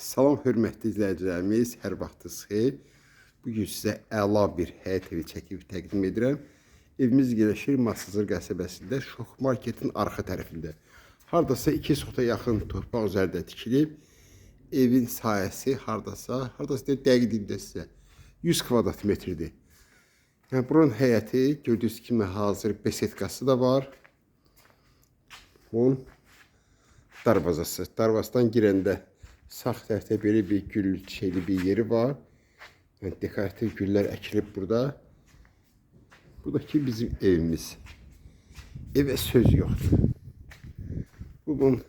Salam hörmətli izləyicilərimiz, hər vaxtınız xeyir. Bu gün sizə əla bir həyət evi çəkib təqdim edirəm. Evimiz yerləşir Masazır qəsəbəsində, Şox marketin arxa tərəfində. Hardasa 2 sota yaxın torpaq üzərində tikilib. Evin sahəsi hardasa, hardasa deyək, dəqiq deyim də sizə 100 kvadrat metrdir. Yəni buranın həyəti gördüyünüz kimi hazır besetkası da var. Bunun darvazası. Darvazdan girəndə sağ tərəfdə belə bir gül çiçəkli bir yeri var. Yəni dekorativ güllər əkilib burada. Bu da ki bizim evimiz. Evə söz yoxdur. Bu bunun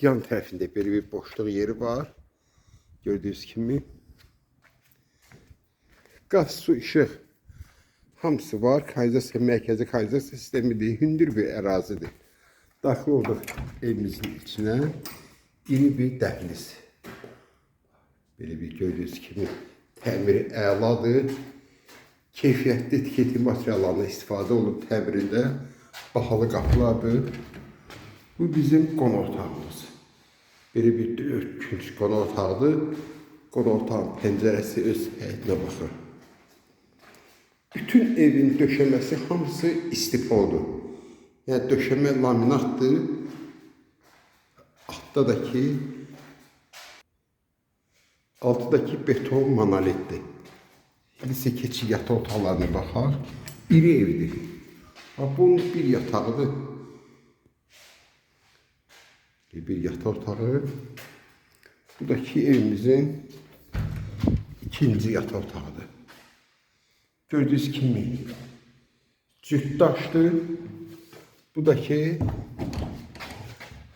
yan tərəfində belə bir boşluq yeri var. Gördüyünüz kimi. Qaz, su, işıq hamısı var. Kanalizasiya, mərkəzi kanalizasiya sistemidir. Hündür bir ərazidir. Daxil olduq evimizin içinə. İri bir dəhliz. Belə bir gördüyünüz kimi təmiri əladır. Keyfiyyətli tiketi materiallarından istifadə olunub təmirində. Bahalı qapılardır. Bu bizim qonaq otağımız. Belə bir dörd qonaq otağıdır. Qonaq otağın pəncərəsi öz həyətinə baxır. Bütün evin döşəməsi hamısı istipodur. Yəni döşəmə laminatdır. Altda da ki altıdakı beton monolitdir. İndi isə keçi yataq otaqlarına baxaq. İri evdir. Bax bunun bir yatağıdır. Bir yataq otağı. Bu da ki evimizin ikinci yataq otağıdır. Gördüğünüz kimi cütdaşdır. Bu da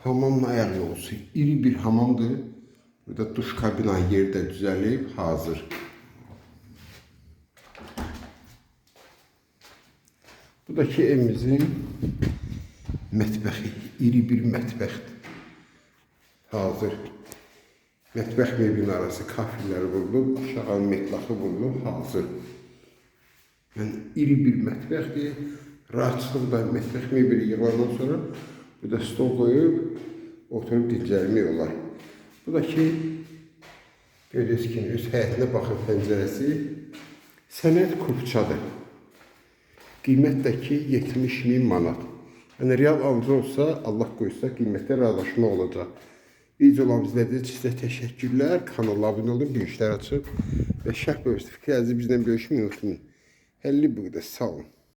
ki hamamın ayaq yolusu. İri bir hamamdır. Burada duş kabina yerdə düzəlib hazır. Bu da ki evimizin mətbəxi. İri bir mətbəxdir. Hazır. Mətbəx mebelin arası kafirləri vurulub, aşağı metlaxı vurulub, hazır. Yəni iri bir mətbəxdir. Rahatçılıqla mətbəx mebeli yığılandan sonra burada stol qoyub oturub dincəlmək olar. Bu da ki görürsünüz ki, öz həyətinə baxır pəncərəsi sənət kupçadır. Qiymət də ki 70 min manat. Yəni real alıcı olsa, Allah qoysa qiymətdə razılaşma olacaq. Videolarımı izlədiyiniz üçün sizə təşəkkürlər. Kanala abunə olun, bir işlər açıb və şərh bölgəsi fikrlərinizi bizlə bölüşmeyi unutmayın. 50 burada sağ olun.